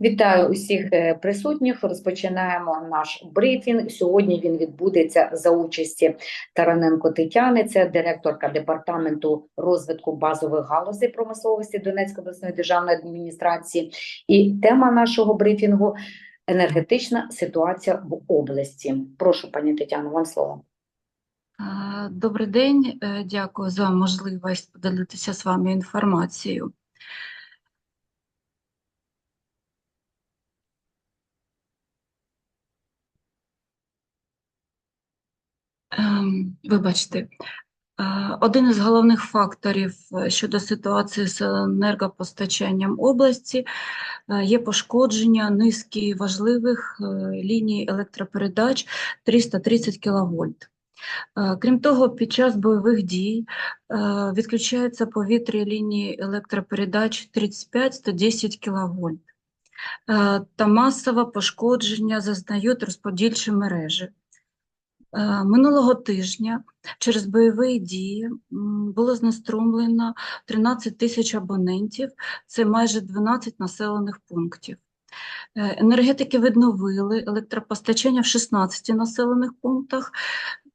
Вітаю усіх е, присутніх. Розпочинаємо наш брифінг. Сьогодні він відбудеться за участі Тараненко Тетяни, це директорка департаменту розвитку базових галузей промисловості Донецької обласної державної адміністрації. І тема нашого брифінгу енергетична ситуація в області. Прошу, пані Тетяно, вам слово. Добрий день, Е, дякую за можливість поділитися з вами інформацією. Вибачте, Е, один із головних факторів е, щодо ситуації з енергопостачанням області е, є пошкодження низки важливих ліній електропередач 330 кВт. Крім того, під час бойових дій відключаються повітря лінії електропередач 35-110 кВт та масове пошкодження зазнають розподільчі мережі. Е, Минулого тижня через бойові дії було знеструмлено 13 тисяч абонентів, це майже 12 населених пунктів. Е, Енергетики відновили електропостачання в 16 населених пунктах.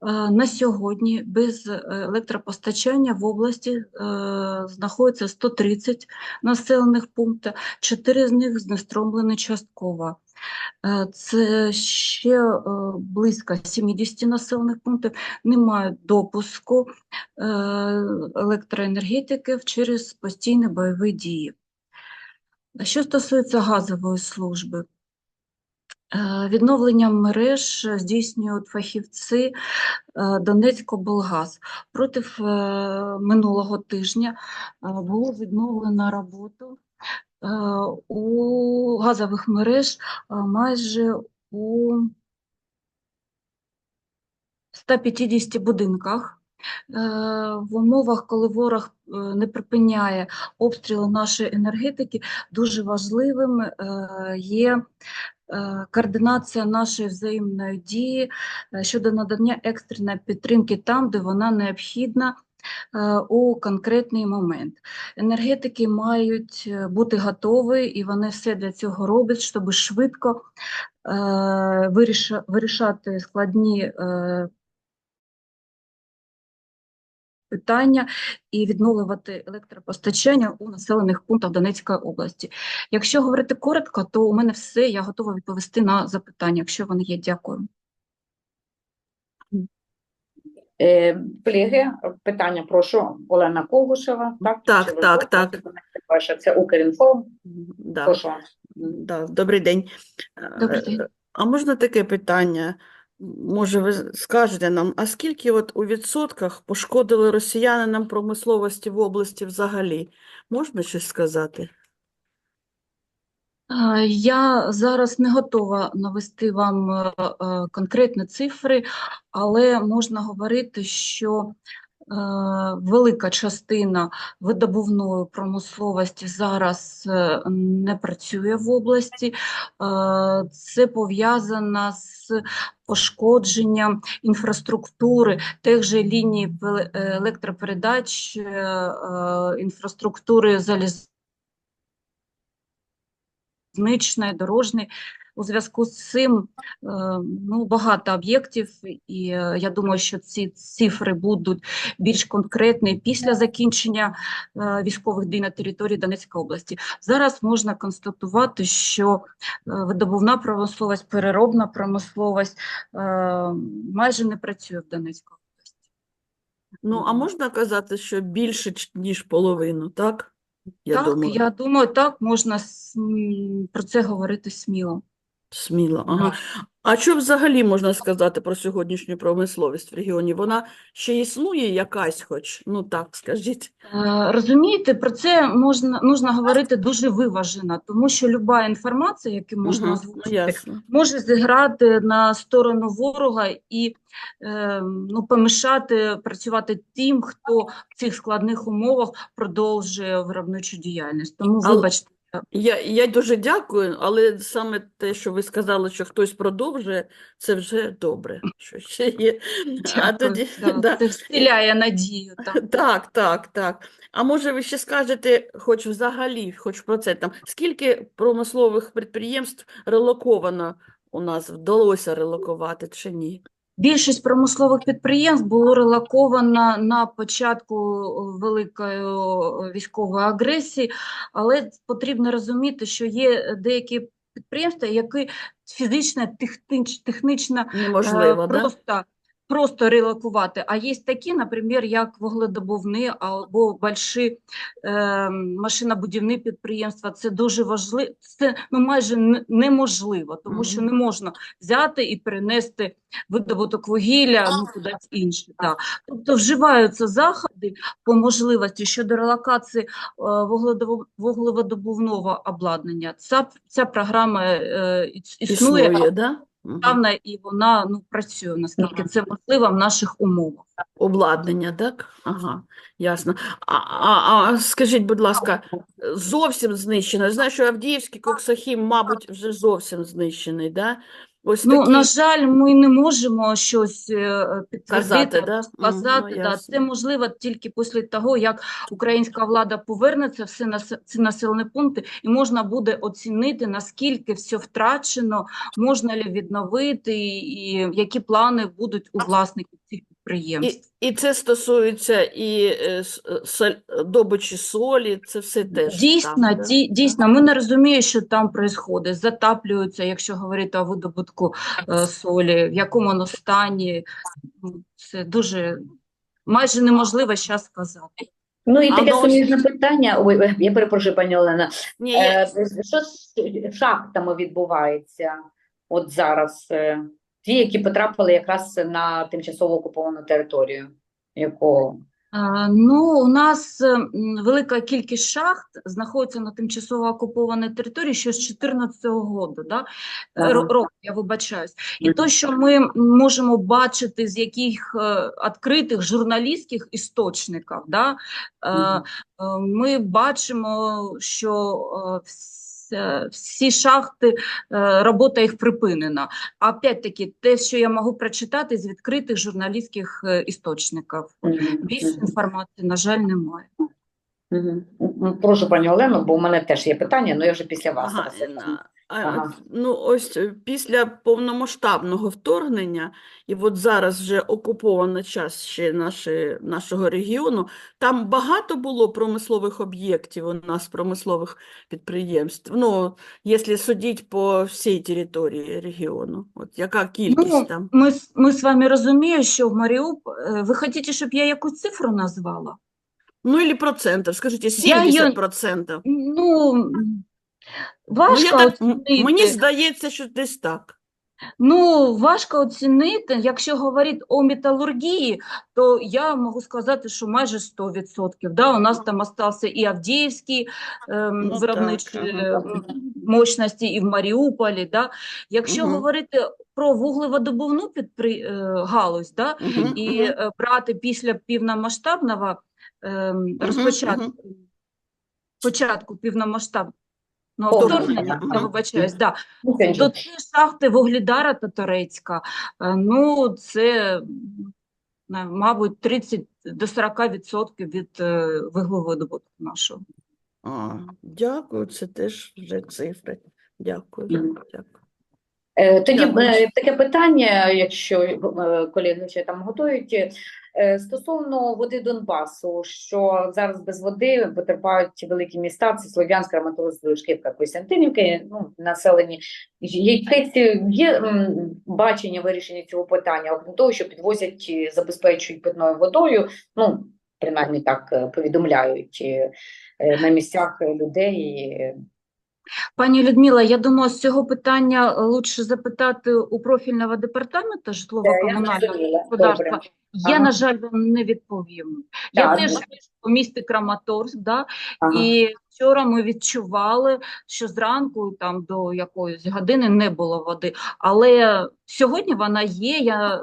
Е, На сьогодні без е, електропостачання в області е, знаходиться 130 населених пунктів, 4 з них знеструмлені частково. Це ще близько 70 населених пунктів не мають допуску електроенергетиків через постійні бойові дії. Що стосується газової служби, відновлення мереж здійснюють фахівці е, Донецькоблгаз. Проти е, минулого тижня е, було відновлено роботу е, у газових мереж е, майже у 150 будинках. Е, В умовах, коли ворог е, не припиняє обстріли нашої енергетики, дуже важливим е, є е, координація нашої взаємної дії е, щодо надання екстреної підтримки там, де вона необхідна е, у конкретний момент. Енергетики мають е, бути готові, і вони все для цього роблять, щоб швидко е, вирішати складні е, питання і відновлювати електропостачання у населених пунктах Донецької області. Якщо говорити коротко, то у мене все, я готова відповісти на запитання, якщо вони є. Дякую. Е, Колеги, питання прошу Олена Когушева. Так, Так, Чи так, так. Ваше це Укрінфо. Да, Прошу да, добрий день. Добрий Е, день. А можна таке питання? Може, ви скажете нам, а скільки от у відсотках пошкодили росіяни нам промисловості в області взагалі? Можна щось сказати? Я зараз не готова навести вам е, е, конкретні цифри, але можна говорити, що е, велика частина видобувної промисловості зараз не працює в області. Це пов'язано з пошкодженням інфраструктури, тих же ліній е, електропередач, е, е, інфраструктури залізничної, дорожньої. У зв'язку з цим е, ну, багато об'єктів, і е, я думаю, що ці цифри будуть більш конкретні після закінчення е, військових дій на території Донецької області. Зараз можна констатувати, що видобувна промисловість, переробна промисловість майже не працює в Донецькій області. Ну, а можна казати, що більше, ніж половину, так? Я так, думаю, я думаю, так можна про це говорити сміло. Сміло. Ага. А що взагалі можна сказати про сьогоднішню промисловість в регіоні? Вона ще існує якась хоч? Ну так, скажіть. Е, Розумієте, про це можна, можна говорити дуже виважено, тому що люба інформація, яку можна ну, озвучити, ясно. може зіграти на сторону ворога і е, ну, помішати працювати тим, хто в цих складних умовах продовжує виробничу діяльність. Тому, вибачте, Я, я дуже дякую, але саме те, що ви сказали, що хтось продовжує, це вже добре, що ще є. А тоді, да, да. Це вселяє надію. Так. Так, так, так. А може ви ще скажете, хоч взагалі, хоч про це там, скільки промислових підприємств релоковано у нас вдалося релокувати чи ні? Більшість промислових підприємств було релаковано на початку великої військової агресії, але потрібно розуміти, що є деякі підприємства, які фізично, технічно е, Неможливо, да? Просто, релокувати. А є такі, наприклад, як вугледобувні або больші е, машинобудівні підприємства. Це дуже важливо, це ну, майже неможливо, тому що не можна взяти і перенести видобуток вугілля ну, кудись інше. Да. Тобто вживаються заходи по можливості щодо релокації е, вуглеводобувного обладнання. Ця, ця програма е, іс- існує, Існує, да? Державна, і вона ну, працює, наскільки це можливо в наших умовах. Обладнання, так? Ага, ясно. А, а, а скажіть, будь ласка, зовсім знищено? Я знаю, що Авдіївський коксахім, мабуть, вже зовсім знищений, да? Ось Ну, такі на жаль, ми не можемо щось підказати, підтвердити, да? сказати. Ну, да. Це можливо тільки після того, як українська влада повернеться все ці, ці населені пункти, і можна буде оцінити, наскільки все втрачено, можна ли відновити, і які плани будуть у власників цих підприємств. і це стосується і е, е, добичі солі, це все теж Дійсно, там, да? ді- дійсно, ми не розуміємо, що там відбувається. Затаплюються, якщо говорити о видобутку е, солі, в якому воно стані. Це дуже майже неможливо зараз сказати. Ну і таке суміжне питання. Ой, я перепрошую, пані Олена. Ні, я- Що з шахтами відбувається от зараз? Ті, які потрапили якраз на тимчасово окуповану територію, Е, Ну, у нас велика кількість шахт знаходиться на тимчасово окупованій території ще з 2014 року, да? Е, Ага. року, я вибачаюсь. І то, що ми можемо бачити з яких е, відкритих журналістських істочників, да? е, ми бачимо, що е, вс- всі шахти, е, робота їх припинена. А опять-таки, те, що я можу прочитати з відкритих журналістських е, істочників. Більше інформації, на жаль, немає. Прошу, пані Олено, бо у мене теж є питання, але я вже після вас. Ага, а, Ага. ну ось е, після повномасштабного вторгнення, і от зараз вже окупована час ще наші, нашого регіону, там багато було промислових об'єктів у нас, промислових підприємств. Ну, якщо судити по всій території регіону, от яка кількість Ну, там? ми, з- ми з вами розуміємо, що в Маріуп... е, Ви хочете, щоб я якусь цифру назвала? Ну, или процентів, скажіть, Я її- 70 процентів. Ну, м, Ну, важко я так, оцінити. мені здається, що десь так. Ну, важко оцінити. Якщо говорити о металургії, то я можу сказати, що майже 100%. Да? У нас там остався і Авдіївський ем, Ну, виробничі е, ага. мощності, і в Маріуполі. Да? Якщо Мгм. говорити про вуглеводобувну підпри... е, галузь, да? Мгм, і е, брати після півномасштабного ем, розпочатку, мгм. початку півномасштабного Вторгнення, вторгнення, я вибачаюсь, да, Ну, до нічого. цієї шахти Вугледара та Торецька, е, ну, це, мабуть, 30 до 40% від е, вуглеводобутку нашого. А, дякую, це теж вже цифри. Дякую. Мгм. Дякую. Е, Тоді Дякую. таке питання, якщо колеги ще там готують, стосовно води Донбасу, що зараз без води потерпають великі міста, це Слов'янськ, Краматорськ, Шківка, Костянтинівки, ну, населені. Якесь є бачення вирішення цього питання, окрім того, що підвозять, е, забезпечують питною водою, ну, принаймні так е, повідомляють е, е, на місцях е, людей. Пані Людмила, я думаю, з цього питання лучше запитати у профільного департаменту житлово-комунального господарства. Я, Ага. на жаль, вам не відповім. Я Так, теж ну. у місті Краматорськ, да, Ага. і вчора ми відчували, що зранку там до якоїсь години не було води. Але сьогодні вона є. Я е,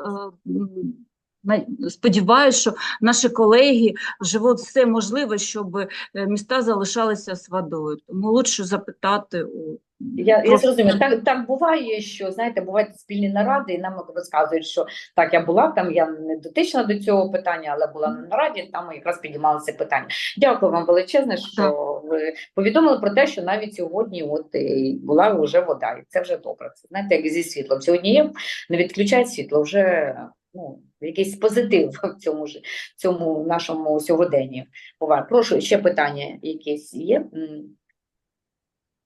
сподіваюся, що наші колеги живуть все можливе, щоб е, міста залишалися з водою. Тому лучше запитати у Я, я зрозумію. Так, так буває, що знаєте, бувають спільні наради, і нам розказують, що так, я була там, я не дотична до цього питання, але була на нараді, там якраз підіймалося питання. Дякую вам величезне, що ви повідомили про те, що навіть сьогодні от е, була вже вода, і це вже добре. Це знаєте, як зі світлом. Сьогодні є, не відключають світло, вже ну, якийсь позитив в цьому ж в цьому нашому сьогоденні. Буває. Прошу, ще питання якесь є?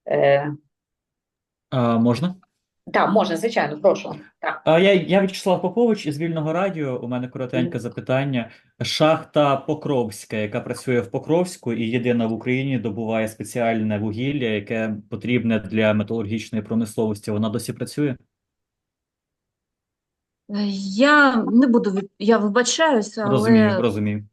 Е, А, можна? так, можна, звичайно, прошу. Так. А, я, я В'ячеслав Попович із Вільного радіо. У мене коротеньке запитання. Шахта Покровська, яка працює в Покровську і єдина в Україні добуває спеціальне вугілля, яке потрібне для металургічної промисловості. Вона досі працює? Е, Я не буду від... я вибачаюся, Розумію, але розумію.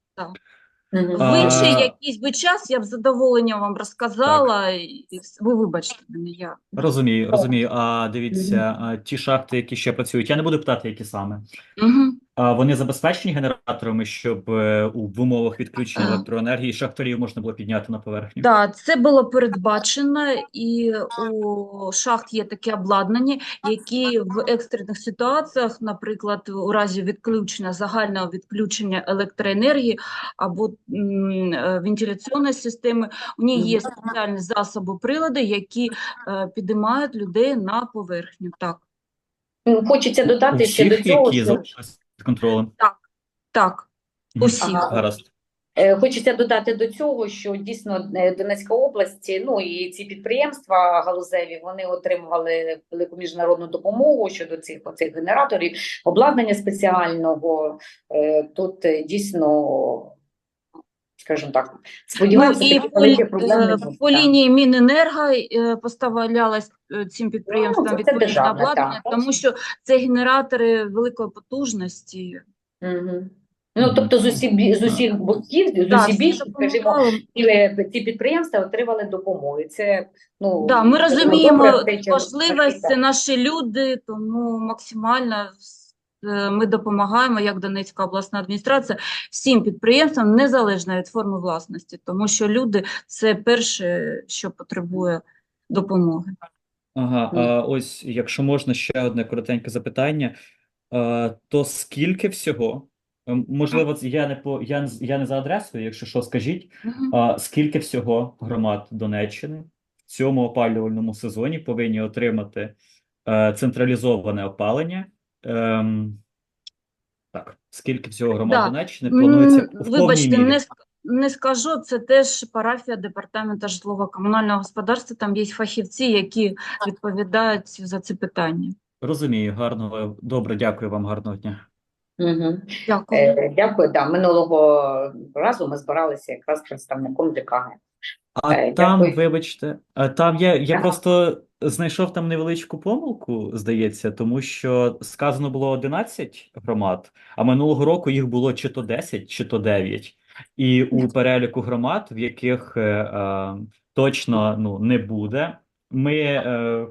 Мгм. в А, інший якийсь би час я б з задоволенням вам розказала, і вс- ви вибачте мене. Я Розумію, розумію. А дивіться, а, ті шахти, які ще працюють, я не буду питати, які саме. угу. А вони забезпечені генераторами, щоб е, у в умовах відключення електроенергії шахтарів можна було підняти на поверхню? Да, це було передбачено, і у шахт є такі обладнання, які в екстрених ситуаціях, наприклад, у разі відключення, загального відключення електроенергії або е, вентиляційної системи, у них є спеціальні засоби, прилади, які е, підіймають людей на поверхню. Так, Ну, Хочеться додати ще до цього, які що під контролем? так, Мгм. усіх. Ага. Гаразд. Е, Хочеться додати до цього, що дійсно е, Донецька область, ну і ці підприємства галузеві, вони отримували велику міжнародну допомогу щодо цих оцих генераторів, обладнання спеціального. Е, Тут е, дійсно, скажімо так, Ну, сподіваємося, і по, великі е, проблеми не будуть. по лінії Міненерго е, поставлялось е, цим підприємствам Ну, відповідне обладнання, тому що це генератори великої потужності. Мгм. Ну, тобто з усіх, з усіх боків, з усіх всі скажімо, ці, ці підприємства отримали допомогу. І Це, ну, Да, ми розуміємо добре, важливість, це наші люди, тому максимально ми допомагаємо, як Донецька обласна адміністрація, всім підприємствам, незалежно від форми власності, тому що люди – це перше, що потребує допомоги. Ага, а ось якщо можна ще одне коротеньке запитання, то скільки всього, ем, можливо, я не по я, не я не за адресою, якщо що, скажіть, а скільки всього громад Донеччини в цьому опалювальному сезоні повинні отримати е, централізоване опалення? Ем, так, скільки всього громад Да. Донеччини планується в повній Вибачте, мірі? не, не скажу, це теж парафія департаменту житлово-комунального господарства, там є фахівці, які відповідають за це питання. Розумію, гарного, добре, дякую вам, гарного дня. Мгм. Дякую. Е, Дякую. Да, минулого разу ми збиралися якраз представником ДКГ. А Е, там, дякую. вибачте, а там я, я Так. просто знайшов там невеличку помилку, здається, тому що сказано було 11 громад, а минулого року їх було чи то 10, чи то 9. І у переліку громад, в яких е, е, точно ну, не буде, ми е,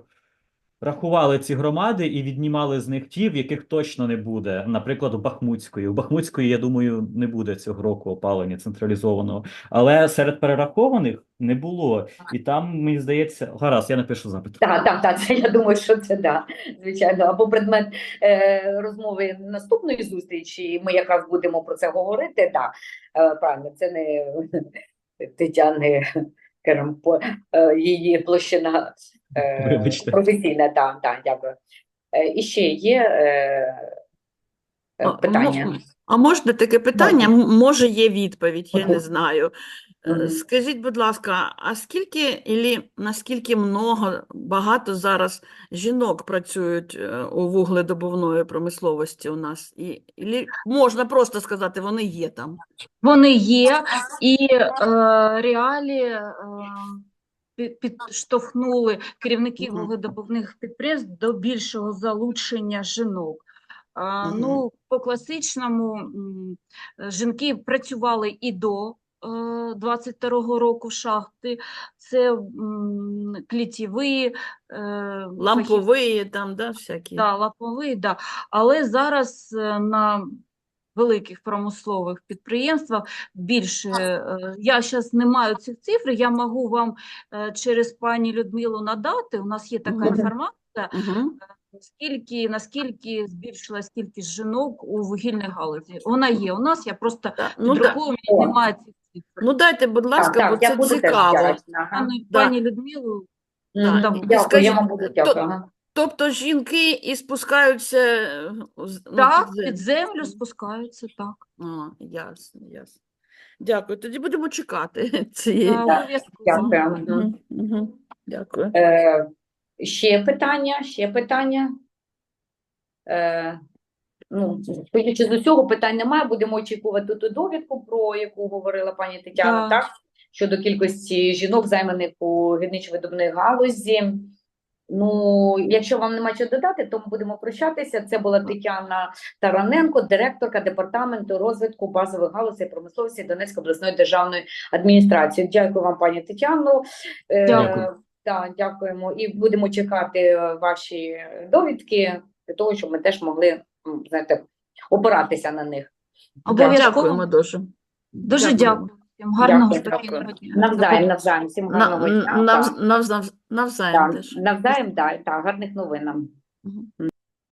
рахували ці громади і віднімали з них ті, в яких точно не буде. Наприклад, у Бахмутської. У Бахмутської, я думаю, не буде цього року опалення централізованого. Але серед перерахованих не було. І там, мені здається, гаразд, я напишу запит. Так, так, так, це я думаю, що це да, звичайно, або предмет е, розмови наступної зустрічі. Ми якраз будемо про це говорити. Да, е, правильно, це не Тетяни, скажімо, по, е, її площина е, професійна. Так, да, дякую. Е, і ще є е, е, А, питання. А можна таке питання? Може, є відповідь, я не знаю. Е. Скажіть, будь ласка, а скільки ілі наскільки много, багато зараз жінок працюють е, у вугледобувної промисловосісті у нас? І, можна просто сказати, вони є там. Вони є, і е, реалі е, підштовхнули керівників вугледобувних підприємств до більшого залучення жінок. Мгм. Ну, по класичному жінки працювали і до е, 22-го року шахти. Це клітєві, е, Лампові там, да, всякі. Да, лаповий, да. Але зараз е, на великих промислових підприємствах. Більше е, я зараз не маю цих цифр, я можу вам е, через пані Людмилу надати. У нас є така інформація, Угу. скільки наскільки збільшилась кількість жінок у вугільній галузі. Вона є у нас, я просто Ну, да. О. мені немає цих. Ну дайте, будь ласка, так, бо так, я це буду теж цікаво. вдячна. Ага. Пані, Да. пані Людмилу, Мгм. там, Дякую, я скажіть, вам буду то- дякую. Ага. Тобто жінки і спускаються е, з- ну, так, під під землю. землю спускаються, так. А, ясно, ясно. Дякую. Тоді будемо чекати цієї. Е, Обов'язково. Дякую. Мгм. Мгм, мгм. Дякую. Е, ще питання, ще питання. Е, ну, судячи з усього, питань немає. Будемо очікувати ту довідку, про яку говорила пані Тетяна, Так. так? Щодо кількості жінок, займаних у гірничо-видобувній галузі. Ну, якщо вам нема що додати, то ми будемо прощатися. Це була Тетяна Тараненко, директорка департаменту розвитку базових галузей промисловості Донецької обласної державної адміністрації. Дякую вам, пані Тетяно. Е, Дякую. Так, дякуємо. І будемо чекати е, ваші довідки для того, щоб ми теж могли, знаєте, опиратися на них. Обов'язково. Дякуємо дуже. Дуже Дякую. дякую. всім. Гарного спокійного дня. Навзаєм, навзаєм, всім гарного дня. Навзаєм, навзаєм навзаєм, так, гарних новин нам.